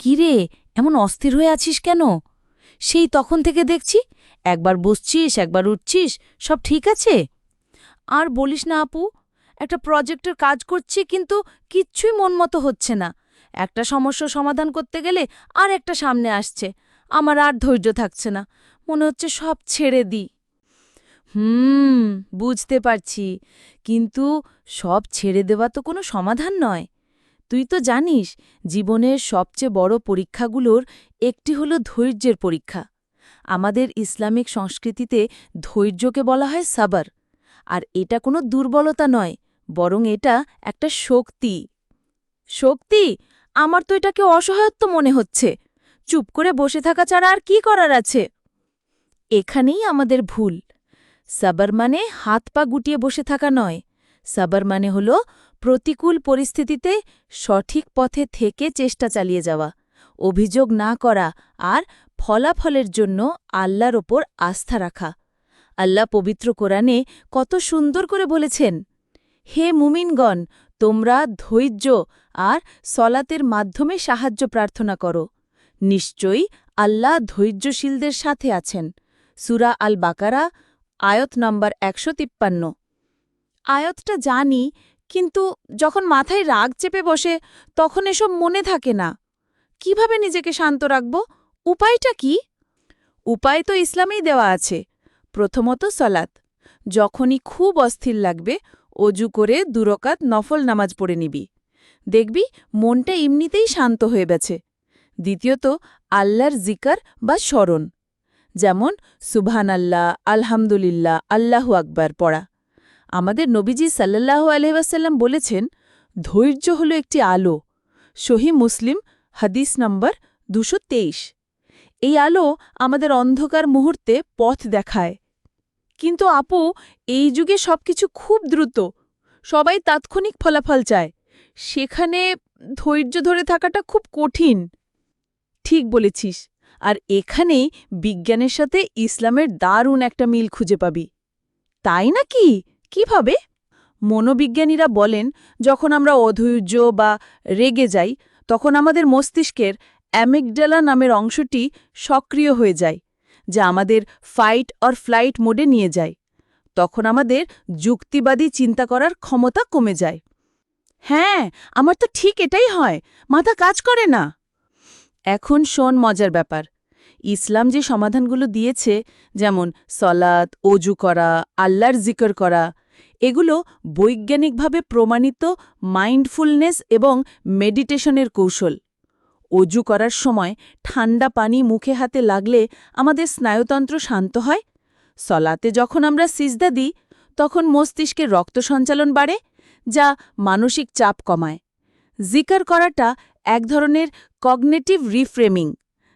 কিরে এমন অস্থির হয়ে আছিস কেন? সেই তখন থেকে দেখছি, একবার বসছিস, একবার উঠছিস, সব ঠিক আছে। আর বলিস না আপু, একটা প্রজেক্টের কাজ করছি কিন্তু কিচ্ছুই মন মতো হচ্ছে না। একটা সমস্যা সমাধান করতে গেলে আর একটা সামনে আসছে। আমার আর ধৈর্য থাকছে না। মনে হচ্ছে সব ছেড়ে দিই। হুম, বুঝতে পারছি। কিন্তু সব ছেড়ে দেওয়া তো কোনো সমাধান নয়। তুই তো জানিস, জীবনের সবচেয়ে বড় পরীক্ষাগুলোর একটি হলো ধৈর্যের পরীক্ষা। আমাদের ইসলামিক সংস্কৃতিতে ধৈর্যকে বলা হয় সাবার। আর এটা কোনো দুর্বলতা নয়, বরং এটা একটা শক্তি। শক্তি? আমার তো এটাকে অসহায়ত্ব মনে হচ্ছে। চুপ করে বসে থাকা ছাড়া আর কি করার আছে? এখানেই আমাদের ভুল। সাবার মানে হাত পা গুটিয়ে বসে থাকা নয়। সাবার মানে হল প্রতিকূল পরিস্থিতিতে সঠিক পথে থেকে চেষ্টা চালিয়ে যাওয়া, অভিযোগ না করা আর ফলাফলের জন্য আল্লাহর ওপর আস্থা রাখা। আল্লাহ পবিত্র কোরআনে কত সুন্দর করে বলেছেন, হে মুমিনগণ, তোমরা ধৈর্য আর সলাতের মাধ্যমে সাহায্য প্রার্থনা করো। নিশ্চয়ই আল্লাহ ধৈর্যশীলদের সাথে আছেন। সুরা আল বাকারা আয়ত নম্বর একশো তিপ্পান্ন। আয়তটা জানি, কিন্তু যখন মাথায় রাগ চেপে বসে, তখন এসব মনে থাকে না। কীভাবে নিজেকে শান্ত রাখব? উপায়টা কি? উপায় তো ইসলামেই দেওয়া আছে। প্রথমত সলাত যখনই খুব অস্থির লাগবে, অজু করে দুরকাত নফল নামাজ পড়ে নিবি। দেখবি, মনটা এমনিতেই শান্ত হয়ে গেছে। দ্বিতীয়ত, আল্লাহর জিকার বা স্মরণ। যেমন সুবহান আল্লাহ আলহামদুলিল্লাহ, আল্লাহু আকবার পড়া। আমাদের নবীজি সাল্লাল্লাহু আলহাসাল্লাম বলেছেন, ধৈর্য হল একটি আলো। সহি মুসলিম, হাদিস নম্বর দুশো এই আলো আমাদের অন্ধকার মুহূর্তে পথ দেখায়। কিন্তু আপু, এই যুগে সবকিছু খুব দ্রুত। সবাই তাৎক্ষণিক ফলাফল চায়। সেখানে ধৈর্য ধরে থাকাটা খুব কঠিন। ঠিক বলেছিস। আর এখানেই বিজ্ঞানের সাথে ইসলামের দারুণ একটা মিল খুঁজে পাবি। তাই নাকি? কীভাবে? মনোবিজ্ঞানীরা বলেন, যখন আমরা অধৈর্য বা রেগে যাই, তখন আমাদের মস্তিষ্কের অ্যামিগডালা নামের অংশটি সক্রিয় হয়ে যায়, যা আমাদের ফাইট অর ফ্লাইট মোডে নিয়ে যায়। তখন আমাদের যুক্তিবাদী চিন্তা করার ক্ষমতা কমে যায়। হ্যাঁ আমার তো ঠিক এটাই হয়, মাথা কাজ করে না। এখন শোন মজার ব্যাপার। ইসলাম যে সমাধানগুলো দিয়েছে, যেমন সলাত অজু করা, আল্লাহর জিকর করা, এগুলো বৈজ্ঞানিকভাবে প্রমাণিত মাইন্ডফুলনেস এবং মেডিটেশনের কৌশল। অজু করার সময় ঠান্ডা পানি মুখে হাতে লাগলে আমাদের স্নায়ুতন্ত্র শান্ত হয়। সলাতে যখন আমরা সিজদা দিই, তখন মস্তিষ্কে রক্ত সঞ্চালন বাড়ে, যা মানসিক চাপ কমায়। জিকার করাটা এক ধরনের কগনেটিভ রিফ্রেমিং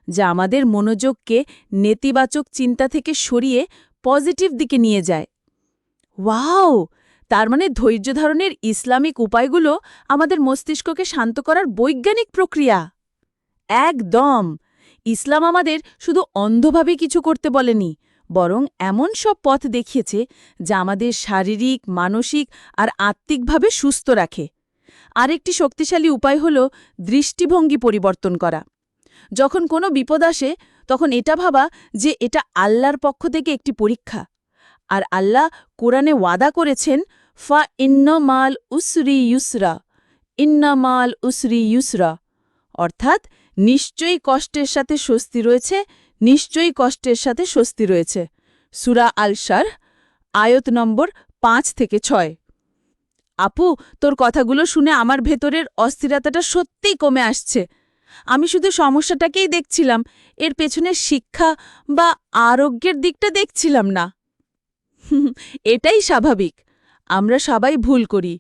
যা আমাদের মনোযোগকে নেতিবাচক চিন্তা থেকে সরিয়ে পজিটিভ দিকে নিয়ে যায়। ওয়াও! তার মানে ধৈর্য ধারণের ইসলামিক উপায়গুলো আমাদের মস্তিষ্ককে শান্ত করার বৈজ্ঞানিক প্রক্রিয়া। একদম! ইসলাম আমাদের শুধু অন্ধভাবে কিছু করতে বলেনি, বরং এমন সব পথ দেখিয়েছে যা আমাদের শারীরিক, মানসিক আর আত্মিকভাবে সুস্থ রাখে। আরেকটি শক্তিশালী উপায় হল দৃষ্টিভঙ্গি পরিবর্তন করা। যখন কোনো বিপদ আসে, তখন এটা ভাবা যে এটা আল্লাহর পক্ষ থেকে একটি পরীক্ষা। আর আল্লাহ কোরআনে ওয়াদা করেছেন, ফা ইন্নমাল উসরি ইউসরা ইন্নামাল উসরি ইউসরা। অর্থাৎ নিশ্চয়ই কষ্টের সাথে স্বস্তি রয়েছে, নিশ্চয়ই কষ্টের সাথে স্বস্তি রয়েছে। সুরা আলসার আয়ত নম্বর পাঁচ থেকে ছয়। আপু, তোর কথাগুলো শুনে আমার ভেতরের অস্থিরতাটা সত্যিই কমে আসছে। আমি শুধু সমস্যাটাকেই দেখছিলাম। এর পেছনে শিক্ষা বা আরোগ্যের দিকটা দেখছিলাম না। এটাই স্বাভাবিক। আমরা সবাই ভুল করি।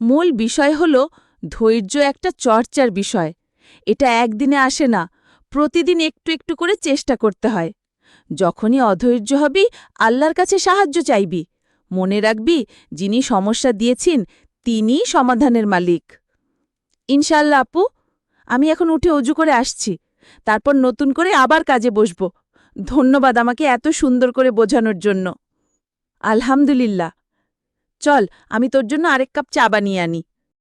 মূল বিষয় হল ধৈর্য একটা চর্চার বিষয়। এটা একদিনে আসে না। প্রতিদিন একটু একটু করে চেষ্টা করতে হয়। যখনই অধৈর্য হবি, আল্লাহর কাছে সাহায্য চাইবি। মনে রাখবি, যিনি সমস্যা দিয়েছেন, তিনিই সমাধানের মালিক। ইনশাল্লাহ আপু আমি এখন উঠে অজু করে আসছি। তারপর নতুন করে আবার কাজে বসব। ধন্যবাদ আমাকে এত সুন্দর করে বোঝানোর জন্য। আলহামদুলিল্লাহ। চল, আমি তোর জন্য আরেক কাপ চা বানিয়ে আনি।